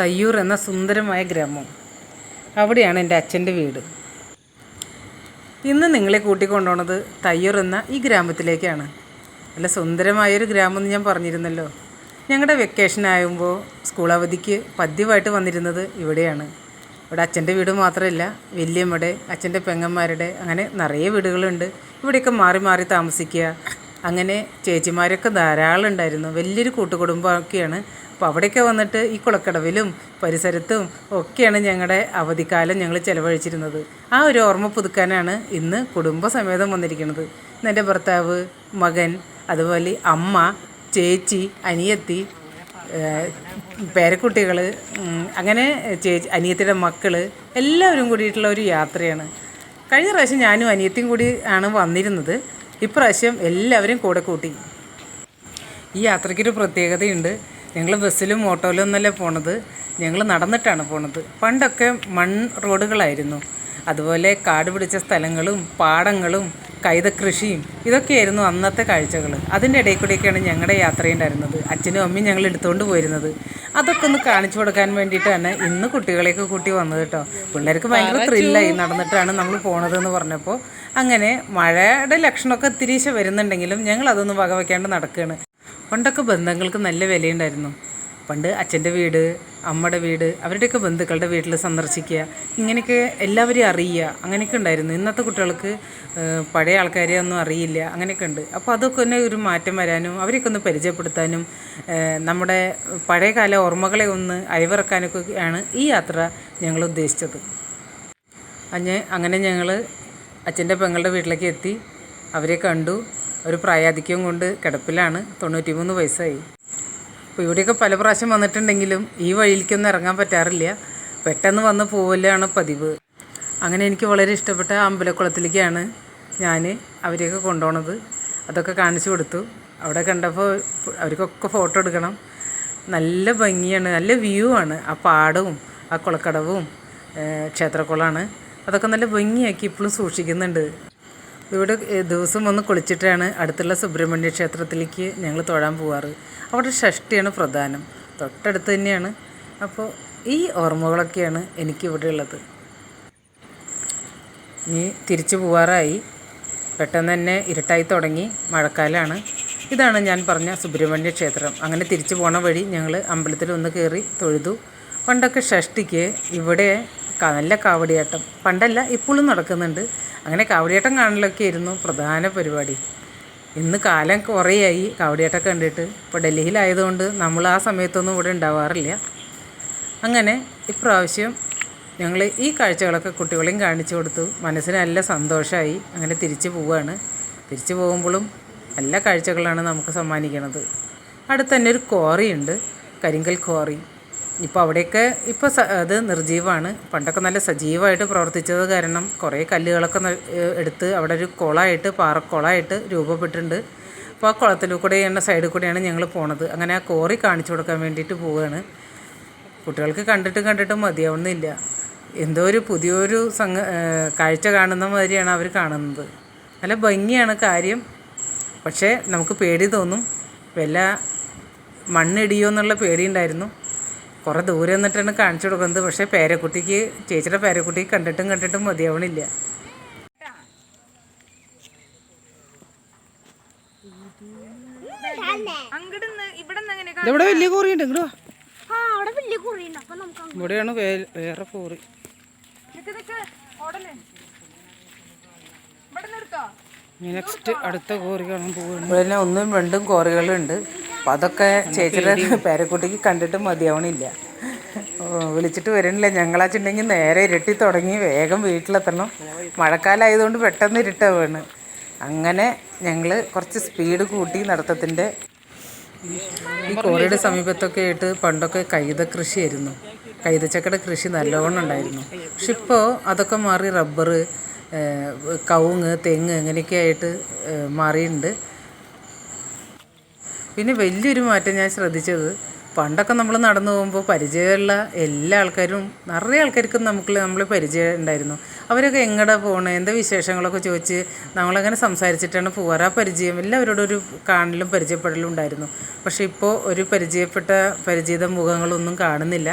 തയ്യൂർ എന്ന സുന്ദരമായ ഗ്രാമം. അവിടെയാണ് എന്റെ അച്ഛന്റെ വീട്. ഇന്ന് നിങ്ങളെ കൂട്ടിക്കൊണ്ടുപോണത് തയ്യൂർ എന്ന ഈ ഗ്രാമത്തിലേക്കാണ്. നല്ല സുന്ദരമായൊരു ഗ്രാമം എന്ന് ഞാൻ പറഞ്ഞിരുന്നല്ലോ. ഞങ്ങളുടെ വെക്കേഷൻ ആകുമ്പോൾ സ്കൂൾ അവധിക്ക് പദ്യമായിട്ട് വന്നിരുന്നത് ഇവിടെയാണ്. ഇവിടെ അച്ഛന്റെ വീട് മാത്രമല്ല വലിയമ്മയുടെ അച്ഛന്റെ പെങ്ങന്മാരുടെ അങ്ങനെ നിറയെ വീടുകളുണ്ട്. ഇവിടെയൊക്കെ മാറി മാറി താമസിക്കുക അങ്ങനെ ചേച്ചിമാരൊക്കെ ധാരാളം ഉണ്ടായിരുന്നു. വലിയൊരു കൂട്ടുകുടുംബമൊക്കെയാണ് അപ്പോൾ അവിടെയൊക്കെ വന്നിട്ട് ഈ കുളക്കടവിലും പരിസരത്തും ഒക്കെയാണ് ഞങ്ങളുടെ അവധിക്കാലം ഞങ്ങൾ ചിലവഴിച്ചിരുന്നത്. ആ ഒരു ഓർമ്മ പുതുക്കാനാണ് ഇന്ന് കുടുംബസമേതം വന്നിരിക്കുന്നത് ഇന്ന് എന്റെ ഭർത്താവ് മകൻ അതുപോലെ അമ്മ ചേച്ചി അനിയത്തി പേരക്കുട്ടികൾ അങ്ങനെ ചേച്ചി അനിയത്തിയുടെ മക്കൾ എല്ലാവരും കൂടിയിട്ടുള്ള ഒരു യാത്രയാണ്. കഴിഞ്ഞ പ്രാവശ്യം ഞാനും അനിയത്തിയും കൂടി ആണ് വന്നിരുന്നത്. ഇപ്രാവശ്യം എല്ലാവരും കൂടെ കൂട്ടി. ഈ യാത്രയ്ക്കൊരു പ്രത്യേകതയുണ്ട്. ഞങ്ങൾ ബസ്സിലും ഓട്ടോയിലും ഒന്നല്ല പോണത്? ഞങ്ങൾ നടന്നിട്ടാണ് പോണത്. പണ്ടൊക്കെ മൺ റോഡുകളായിരുന്നു. അതുപോലെ കാട് പിടിച്ച സ്ഥലങ്ങളും പാടങ്ങളും കൈതക്കൃഷിയും ഇതൊക്കെയായിരുന്നു അന്നത്തെ കാഴ്ചകൾ. അതിന്റെ ഇടയിൽ കൂടിയൊക്കെയാണ് ഞങ്ങളുടെ യാത്രയുണ്ടായിരുന്നത്. അച്ഛനും അമ്മയും ഞങ്ങൾ എടുത്തുകൊണ്ട് പോയിരുന്നത്. അതൊക്കെ ഒന്ന് കാണിച്ചു കൊടുക്കാൻ വേണ്ടിയിട്ടാണ് ഇന്ന് കുട്ടികളെയൊക്കെ കൂട്ടി വന്നത് കേട്ടോ. പിള്ളേർക്ക് ഭയങ്കര ത്രില്ലായി നടന്നിട്ടാണ് നമ്മൾ പോണതെന്ന് പറഞ്ഞപ്പോൾ. അങ്ങനെ മഴയുടെ ലക്ഷണമൊക്കെ തിരിച്ച് വരുന്നുണ്ടെങ്കിലും ഞങ്ങൾ അതൊന്നും വകവയ്ക്കാണ്ട് നടക്കുകയാണ്. പണ്ടൊക്കെ ബന്ധങ്ങൾക്ക് നല്ല വിലയുണ്ടായിരുന്നു. പണ്ട് അച്ഛന്റെ വീട് അമ്മയുടെ വീട് അവരുടെയൊക്കെ ബന്ധുക്കളുടെ വീട്ടിൽ സന്ദർശിക്കുക ഇങ്ങനെയൊക്കെ എല്ലാവരെയും അറിയുക അങ്ങനെയൊക്കെ ഉണ്ടായിരുന്നു. ഇന്നത്തെ കുട്ടികൾക്ക് പഴയ ആൾക്കാരെ ഒന്നും അറിയില്ല അങ്ങനെയൊക്കെ ഉണ്ട്. അപ്പോൾ അതൊക്കെ തന്നെ ഒരു മാറ്റം വരാനും അവരെയൊക്കെ ഒന്ന് പരിചയപ്പെടുത്താനും നമ്മുടെ പഴയകാല ഓർമ്മകളെ ഒന്ന് അയവിറക്കാനൊക്കെ ആണ് ഈ യാത്ര ഞങ്ങൾ ഉദ്ദേശിച്ചത്. അങ്ങനെ ഞങ്ങൾ അച്ഛന്റെ പെങ്ങളുടെ വീട്ടിലേക്ക് എത്തി അവരെ കണ്ടു. ഒരു പ്രായാധിക്യം കൊണ്ട് കിടപ്പിലാണ്. തൊണ്ണൂറ്റി മൂന്ന് വയസ്സായി. അപ്പോൾ ഇവിടെയൊക്കെ പല പ്രാവശ്യം വന്നിട്ടുണ്ടെങ്കിലും ഈ വഴിയിലേക്കൊന്നും ഇറങ്ങാൻ പറ്റാറില്ല. പെട്ടെന്ന് വന്ന് പോവലാണ് പതിവ്. അങ്ങനെ എനിക്ക് വളരെ ഇഷ്ടപ്പെട്ട അമ്പലക്കുളത്തിലേക്കാണ് ഞാൻ അവരെയൊക്കെ കൊണ്ടുപോണത്. അതൊക്കെ കാണിച്ചു കൊടുത്തു. അവിടെ കണ്ടപ്പോൾ അവർക്കൊക്കെ ഫോട്ടോ എടുക്കണം. നല്ല ഭംഗിയാണ് നല്ല വ്യൂ ആണ്. ആ പാടവും ആ കുളക്കടവും ക്ഷേത്രക്കുളമാണ്. അതൊക്കെ നല്ല ഭംഗിയാക്കി ഇപ്പോഴും സൂക്ഷിക്കുന്നുണ്ട്. ഇവിടെ ദിവസം വന്ന് കുളിച്ചിട്ടാണ് അടുത്തുള്ള സുബ്രഹ്മണ്യ ക്ഷേത്രത്തിലേക്ക് ഞങ്ങൾ തൊഴാൻ പോവാറ്. അവിടെ ഷഷ്ടിയാണ് പ്രധാനം. തൊട്ടടുത്ത് തന്നെയാണ്. അപ്പോൾ ഈ ഓർമ്മകളൊക്കെയാണ് എനിക്കിവിടെ ഉള്ളത്. ഇനി തിരിച്ചു പോവാറായി. പെട്ടെന്ന് തന്നെ ഇരുട്ടായി തുടങ്ങി മഴക്കാലമാണ് ഇതാണ് ഞാൻ പറഞ്ഞ സുബ്രഹ്മണ്യ ക്ഷേത്രം. അങ്ങനെ തിരിച്ചു പോണ വഴി ഞങ്ങൾ അമ്പലത്തിൽ ഒന്ന് കയറി തൊഴുതു. പണ്ടൊക്കെ ഷഷ്ടിക്ക് ഇവിടെ നല്ല കാവടിയാട്ടം. പണ്ടല്ല ഇപ്പോഴും നടക്കുന്നുണ്ട്. അങ്ങനെ കവടിയേട്ടം കാണലൊക്കെ ആയിരുന്നു പ്രധാന പരിപാടി. ഇന്ന് കാലം കുറേയായി കവടിയേട്ടം കണ്ടിട്ട്. ഇപ്പോൾ ഡൽഹിയിലായതുകൊണ്ട് നമ്മൾ ആ സമയത്തൊന്നും ഇവിടെ ഉണ്ടാവാറില്ല. അങ്ങനെ ഇപ്രാവശ്യം ഞങ്ങൾ ഈ കാഴ്ചകളൊക്കെ കുട്ടികളെയും കാണിച്ചു കൊടുത്തു. മനസ്സിന് നല്ല സന്തോഷമായി അങ്ങനെ തിരിച്ചു പോവുകയാണ് തിരിച്ചു പോകുമ്പോഴും നല്ല കാഴ്ചകളാണ് നമുക്ക് സമ്മാനിക്കുന്നത് അടുത്ത് തന്നെ ഒരു ക്വാറിയുണ്ട്. കരിങ്കൽ ക്വാറി. ഇപ്പോൾ അവിടെയൊക്കെ ഇപ്പോൾ അത് നിർജീവമാണ് പണ്ടൊക്കെ നല്ല സജീവമായിട്ട് പ്രവർത്തിച്ചത് കാരണം കുറേ കല്ലുകളൊക്കെ എടുത്ത് അവിടെ ഒരു കുളമായിട്ട് പാറക്കുളമായിട്ട് രൂപപ്പെട്ടിട്ടുണ്ട്. അപ്പോൾ ആ കുളത്തിൽ കൂടെയാണ് സൈഡിൽ കൂടെയാണ് ഞങ്ങൾ പോണത്. അങ്ങനെ ആ കോറി കാണിച്ചു കൊടുക്കാൻ വേണ്ടിയിട്ട് പോവുകയാണ് കുട്ടികൾക്ക് കണ്ടിട്ട് കണ്ടിട്ട് മതിയാവുന്നില്ല. എന്തോ ഒരു പുതിയൊരു സംഘ കാഴ്ച കാണുന്ന മാതിരിയാണ് അവർ കാണുന്നത്. നല്ല ഭംഗിയാണ് കാര്യം. പക്ഷേ നമുക്ക് പേടി തോന്നും. വല്ല മണ്ണിടിയോ എന്നുള്ള പേടിയുണ്ടായിരുന്നു കുറേ ദൂരെ നിന്നിട്ടാണ് കാണിച്ചു കൊടുക്കുന്നത്. പക്ഷേ പേരക്കുട്ടിക്ക് ചേച്ചിയുടെ പേരക്കുട്ടിക്ക് കണ്ടിട്ടും കണ്ടിട്ടും മതിയാവണില്ല. ഇവിടെ വലിയ കോറിയുണ്ട് ഇങ്ങോട്ട് വാ. ആ അവിടെ വലിയ കുറിയുണ്ട് അപ്പൊ നമുക്ക് അങ്ങ് ഇവിടെയാണ് വേറെ കോറി നെക്സ്റ്റ് അടുത്ത കോറി കാണാൻ ഇവിടെ ഒന്നും രണ്ടും കോറികളുണ്ട് അപ്പം അതൊക്കെ ചേച്ചിയുടെ പേരക്കുട്ടിക്ക് കണ്ടിട്ട് മതിയാവണില്ല. വിളിച്ചിട്ട് വരണില്ല. ഞങ്ങളാച്ചുണ്ടെങ്കിൽ നേരെ ഇരട്ടി തുടങ്ങി വേഗം വീട്ടിലെത്തണം. മഴക്കാലമായതുകൊണ്ട് പെട്ടെന്ന് ഇരുട്ടാവാണ്. അങ്ങനെ ഞങ്ങൾ കുറച്ച് സ്പീഡ് കൂട്ടി നടത്തത്തിന്റെ ഈ കോറിയുടെ സമീപത്തൊക്കെ ആയിട്ട് പണ്ടൊക്കെ കൈത കൃഷിയായിരുന്നു. കൈതച്ചക്കയുടെ കൃഷി നല്ലോണം ഉണ്ടായിരുന്നു. പക്ഷെ ഇപ്പോൾ അതൊക്കെ മാറി റബ്ബർ കവുങ്ങ് തെങ്ങ് അങ്ങനെയൊക്കെ ആയിട്ട് മാറിയിട്ടുണ്ട് പിന്നെ വലിയൊരു മാറ്റം ഞാൻ ശ്രദ്ധിച്ചത് പണ്ടൊക്കെ നമ്മൾ നടന്നു പോകുമ്പോൾ പരിചയമുള്ള എല്ലാ ആൾക്കാരും നിറയെ ആൾക്കാർക്കും നമുക്ക് നമ്മൾ പരിചയം ഉണ്ടായിരുന്നു. അവരൊക്കെ എങ്ങടെ പോകണേ എന്താ വിശേഷങ്ങളൊക്കെ ചോദിച്ച് നമ്മളങ്ങനെ സംസാരിച്ചിട്ടാണ് ആ പരിചയം എല്ലാവരോടും ഒരു കാണലും പരിചയപ്പെടലും ഉണ്ടായിരുന്നു. പക്ഷേ ഇപ്പോൾ ഒരു പരിചയപ്പെട്ട പരിചിത മുഖങ്ങളൊന്നും കാണുന്നില്ല.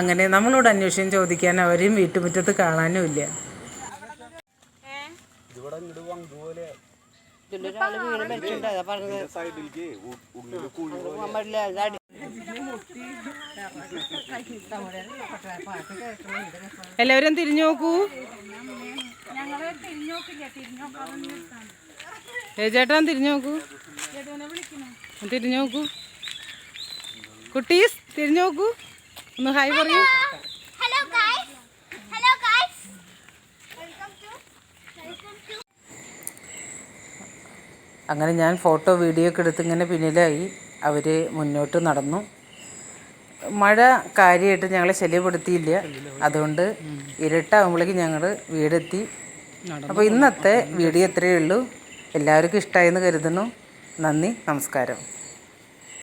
അങ്ങനെ നമ്മളോട് അന്വേഷണം ചോദിക്കാൻ അവരെയും വീട്ടുമുറ്റത്ത് കാണാനും ഇല്ല. എല്ലാവരും തിരിഞ്ഞു നോക്കൂ. ഞങ്ങൾ തിരിഞ്ഞോക്കില്ല തിരിഞ്ഞോക്കാതെ ഏ ചേട്ടാ തിരിഞ്ഞു നോക്കൂ. തിരിഞ്ഞു നോക്കൂ. കുട്ടീസ് തിരിഞ്ഞു നോക്കൂ. ഒന്ന് ഹായ് പറയൂ. അങ്ങനെ ഞാൻ ഫോട്ടോ വീഡിയോ ഒക്കെ എടുത്ത് ഇങ്ങനെ പിന്നിലായി. അവർ മുന്നോട്ട് നടന്നു. മഴ കാര്യമായിട്ട് ഞങ്ങളെ ശല്യപ്പെടുത്തിയില്ല. അതുകൊണ്ട് ഇരുട്ടാകുമ്പോഴേക്കും ഞങ്ങൾ വീടെത്തി. അപ്പോൾ ഇന്നത്തെ വീഡിയോ ഇത്രയേ ഉള്ളൂ. എല്ലാവർക്കും ഇഷ്ടമായെന്ന് കരുതുന്നു. നന്ദി നമസ്കാരം.